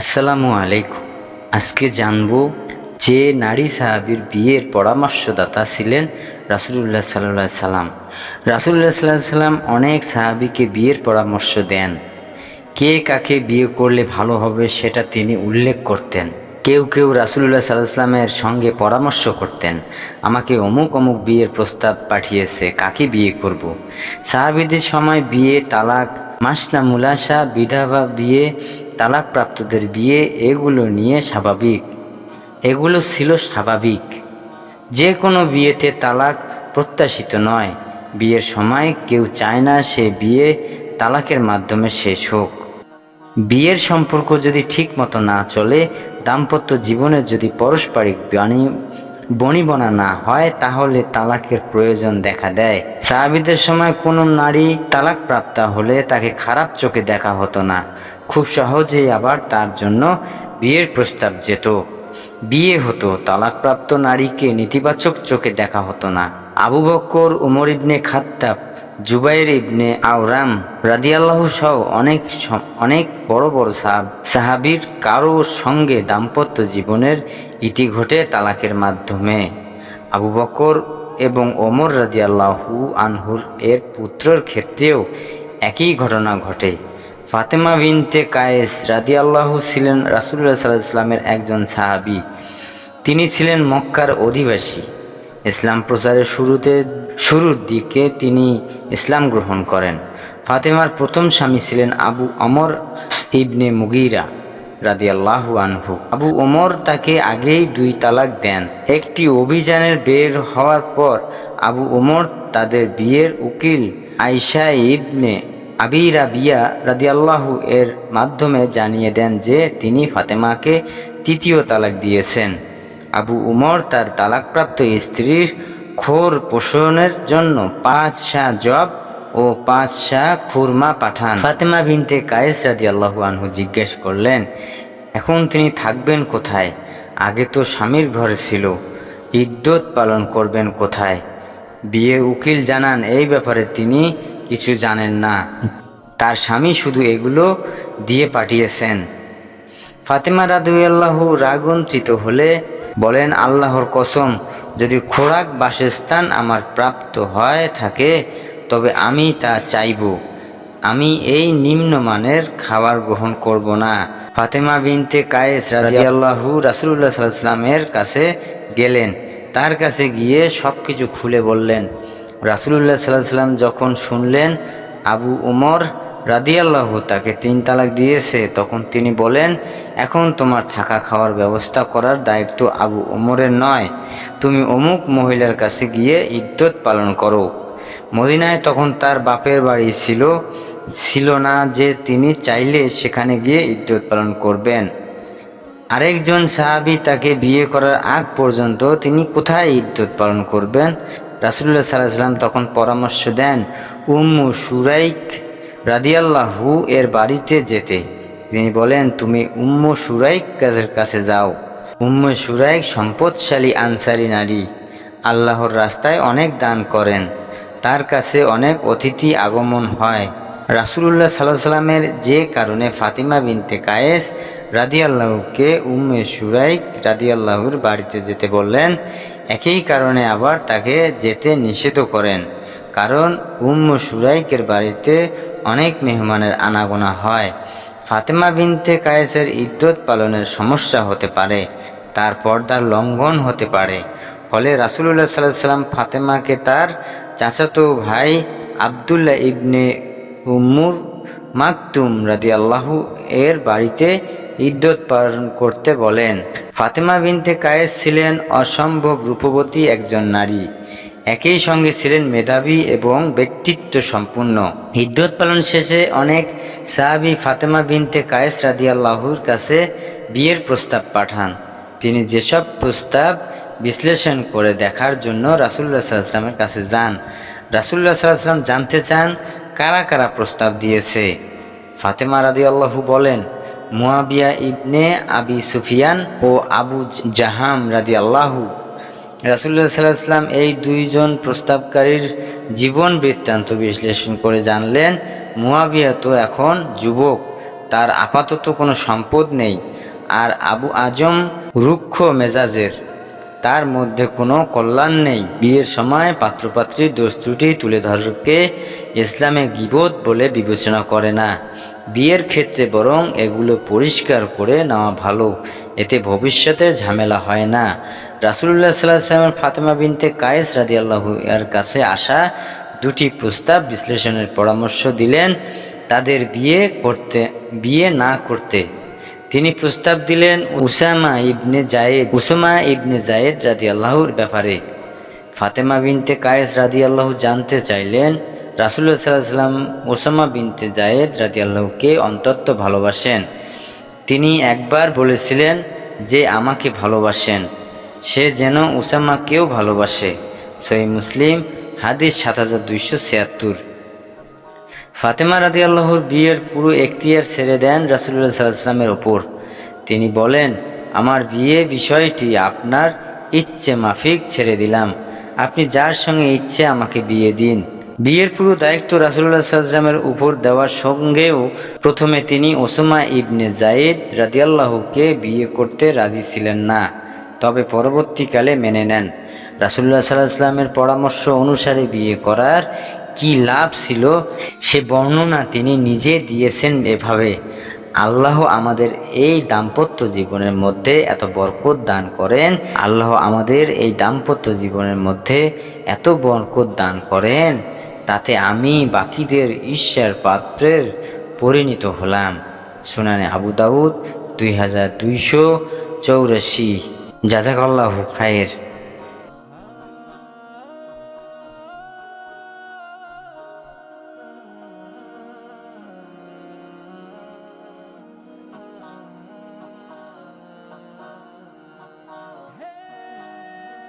আসসালামু আলাইকুম। আজকে জানব যে নারী সাহাবীর বিয়ের পরামর্শদাতা ছিলেন রাসুলুল্লাহ সাল্লাহ সাল্লাম। রাসুলুল্লাহ সাল্লাহ সাল্লাম অনেক সাহাবীকে বিয়ের পরামর্শ দেন। কে কাকে বিয়ে করলে ভালো হবে সেটা তিনি উল্লেখ করতেন। কেউ কেউ রাসুলুল্লাহ সাল্লামের সঙ্গে পরামর্শ করতেন, আমাকে অমুক অমুক বিয়ের প্রস্তাব পাঠিয়েছে, কাকে বিয়ে করব। সাহাবিদের সময় বিয়ে, তালাক, মাসনা, মুলাসা, বিধবা বিয়ে তালাক প্রাপ্তদের বিয়ে এগুলো নিয়ে স্বাভাবিক। এগুলো ছিল স্বাভাবিক। যে কোনো বিয়েতে তালাক প্রত্যাশিত নয়। বিয়ের সময় কেউ চায় না সে বিয়ে তালাকের মাধ্যমে শেষ হোক। বিয়ের সম্পর্ক যদি ঠিক মতো না চলে, দাম্পত্য জীবনে যদি পারস্পরিক বাণী বনিবনা না হয়, তাহলে তালাকের প্রয়োজন দেখা দেয়। সাহাবিদের সময় কোনো নারী তালাক প্রাপ্তা হলে তাকে খারাপ চোখে দেখা হতো না। খুব সহজেই আবার তার জন্য বিয়ের প্রস্তাব যেত। বিয়ে হতো, তালাকপ্রাপ্ত নারীকে নেতিবাচক চোখে দেখা হতো না। আবু বক্কর, উমর ইবনে খাত্তাব, জুবাইর ইবনে আওরাম রাদিয়াল্লাহু সহ অনেক অনেক বড় বড় সাহাব, সাহাবির কারোর সঙ্গে দাম্পত্য জীবনের ইতি ঘটে তালাকের মাধ্যমে। আবু বকর এবং ওমর রাদিয়াল্লাহু আনহুর এর পুত্রর ক্ষেত্রেও একই ঘটনা ঘটে। ফাতেমা বিনতে কায়েস রাদি রাদিয়াল্লাহু ছিলেন রাসুল্লাহ সাল্লাহ ইসলামের একজন সাহাবী। তিনি ছিলেন মক্কার অধিবাসী। ইসলাম প্রচারের শুরুতে, শুরুর দিকে তিনি ইসলাম গ্রহণ করেন। ফাতেমার প্রথম স্বামী ছিলেন আবু অমর ইবনে মুগিরা রাদি রাদিয়াল্লাহু আনহু। আবু ওমর তাকে আগেই দুই তালাক দেন। একটি অভিযানের বের হওয়ার পর আবু ওমর তাদের বিয়ের উকিল আয়শা ইবনে আবি বিয়া রাদিয়াল্লাহু এর মাধ্যমে জানিয়ে দেন যে তিনি ফাতেমাকে তৃতীয় তালাক দিয়েছেন। আবু উমর তার তালাকপ্রাপ্ত স্ত্রীর খোর পোষণের জন্য পাঁচ শাহ জব ও পাঁচ শাহ খুরমা পাঠান। ফাতেমা বিনতে কায়েস রাদিয়াল্লাহু আনহু জিজ্ঞেস করলেন, এখন তিনি থাকবেন কোথায়? আগে তো স্বামীর ঘরে ছিল ইদ্যত পালন করবেন কোথায়? বিয়ে উকিল জানান, এই ব্যাপারে তিনি কিছু জানেন না। তার স্বামী শুধু এগুলো দিয়ে পাঠিয়েছেন। ফাতেমা রাদুয়াল্লাহু রাগন্ত্রিত হলে বলেন, আল্লাহর কসম, যদি খোরাক বাসস্থান আমার প্রাপ্ত হয় থাকে, তবে আমি তা চাইব। আমি এই নিম্নমানের খাবার গ্রহণ করব না। ফাতেমা বিনতে কায়েস রাদিয়াল্লাহু রাসূলুল্লাহ সাল্লাল্লাহু আলাইহি কাছে গেলেন। তার কাছে গিয়ে সব কিছু খুলে বললেন রাসূলুল্লাহ সাল্লাল্লাহু আলাইহি সাল্লাম যখন শুনলেন আবু উমর রাদিয়াল্লাহু তাকে তিন তালাক দিয়েছে, তখন তিনি বলেন, এখন তোমার থাকা খাওয়ার ব্যবস্থা করার দায়িত্ব আবু উমরের নয়। তুমি অমুক মহিলার কাছে গিয়ে ইদ্যত পালন করো। মদিনায় তখন তার বাপের বাড়ি ছিল ছিল না যে তিনি চাইলে সেখানে গিয়ে ইদ্যত পালন করবেন। আরেকজন সাহাবি তাকে বিয়ে করার আগ পর্যন্ত তিনি কোথায় ইদ্যত পালন করবেন? রাসুল্লাহ সাল্লাহ সাল্লাম তখন পরামর্শ দেন, উম্মু সুরাইক রাদিয়াল্লাহু এর বাড়িতে যেতে। তিনি বলেন, তুমি উম্মু সুরাইক কাজের কাছে যাও। উম্মু সুরাইক সম্পদশালী আনসারি নারী। আল্লাহর রাস্তায় অনেক দান করেন। তার কাছে অনেক অতিথি আগমন হয়। রাসুলুল্লাহ সাল্লাহ সাল্লামের যে কারণে ফাতিমা বিনতে কায়েস রাদিয়াল্লাহুকে উম্মে সুরাইক রাদিয়াল্লাহুর বাড়িতে যেতে বললেন একই কারণে আবার তাকে যেতে নিষেধ করেন, কারণ উম্ম সুরাইকের বাড়িতে অনেক মেহমানের আনাগোনা হয়। ফাতেমা বিনতে কায়েসের ইদ্যত পালনের সমস্যা হতে পারে, তার পর্দার লঙ্ঘন হতে পারে। ফলে রাসুলুল্লাহ সাল্লাহ সাল্লাম ফাতেমাকে তার চাচাতো ভাই আবদুল্লাহ ইবনে উম্মুর মাকতুম রাদি আল্লাহু এর বাড়িতে ইদ্যত পালন করতে বলেন। ফাতেমা বিনতে কায়েস ছিলেন অসম্ভব রূপবতী একজন নারী। একই সঙ্গে ছিলেন মেধাবী এবং ব্যক্তিত্ব সম্পূর্ণ ইদ্যত পালন শেষে অনেক সাহাবি ফাতেমা বিনতে কায়েস রাদি আল্লাহুর কাছে বিয়ের প্রস্তাব পাঠান। তিনি যেসব প্রস্তাব বিশ্লেষণ করে দেখার জন্য রাসুল্লাহ সাল্লামের কাছে যান রাসুল্লাহ সাল্লাম জানতে চান কারা কারা প্রস্তাব দিয়েছে। ফাতেমা রাদি আল্লাহু বলেন মুয়াবিয়া ইবনে আবি সুফিয়ান ও আবু জাহাম রাজি আল্লাহু রাসুল্লাহ সাল্লাম এই দুইজন প্রস্তাবকারীর জীবন বৃত্তান্ত বিশ্লেষণ করে জানলেন, মুয়াবিয়া তো এখন যুবক, তার আপাতত কোনো সম্পদ নেই। আর আবু আজম রুক্ষ মেজাজের। তার মধ্যে কোনো কল্যাণ নেই। বিয়ের সময় পাত্রপাত্রীর দোষ ত্রুটি তুলে ধরকে ইসলামে গিবত বলে বিবেচনা করে না। বিয়ের ক্ষেত্রে বরং এগুলো পরিষ্কার করে নেওয়া ভালো। এতে ভবিষ্যতে ঝামেলা হয় না। রাসুলুল্লাহ সাল্লাহ সাল্লামের ফাতেমা বিনতে কায়েস আল্লাহ এর কাছে আসা দুটি প্রস্তাব বিশ্লেষণের পরামর্শ দিলেন, তাদের বিয়ে করতে বিয়ে না করতে তিনি প্রস্তাব দিলেন Usama ibn Zaid, Usama ibn Zaid রাদি আল্লাহর ব্যাপারে। ফাতেমা বিনতে কায়েস রাদি আল্লাহ জানতে চাইলেন রাসুল্লাহ সাল্লাহ সাল্লাম ওসামা বিনতে জায়েদ রাদি আল্লাহকে অন্তত ভালোবাসেন। তিনি একবার বলেছিলেন যে আমাকে ভালোবাসেন, সে যেন উসামাকেও ভালোবাসে। সই মুসলিম হাদিস সাত হাজার দুইশো ছিয়াত্তর। ফাতেমা রাদি আল্লাহর বিয়ের পুরো এখতিয়ার ছেড়ে দেন রাসুল্লাহ সাল্লামের ওপর। তিনি বলেন, আমার বিয়ে বিষয়টি আপনার ইচ্ছে মাফিক ছেড়ে দিলাম। আপনি যার সঙ্গে ইচ্ছে আমাকে বিয়ে দিন। বিয়ের পুরো দায়িত্ব রাসুল্লাহ সাল্লামের উপর দেওয়ার সঙ্গেও প্রথমে তিনি ওসমা ইবনে জায়েদ রাদিয়াল্লাহুকে বিয়ে করতে রাজি ছিলেন না, তবে পরবর্তীকালে মেনে নেন। রাসুল্লাহ সাল্লাহ পরামর্শ অনুসারে বিয়ে করার কি লাভ ছিল সে বর্ণনা তিনি নিজে দিয়েছেন এভাবে। আল্লাহ আমাদের এই দাম্পত্য জীবনের মধ্যে এত বরকত দান করেন। আল্লাহ আমাদের এই দাম্পত্য জীবনের মধ্যে এত বরকত দান করেন তাতে আমি বাকিদের ঈশ্বর পাত্রের পরিণত হলাম। শুনানে আবু দাউদ দুই হাজার দুইশো চৌরাশি। জাজাকাল্লাহু খায়ের।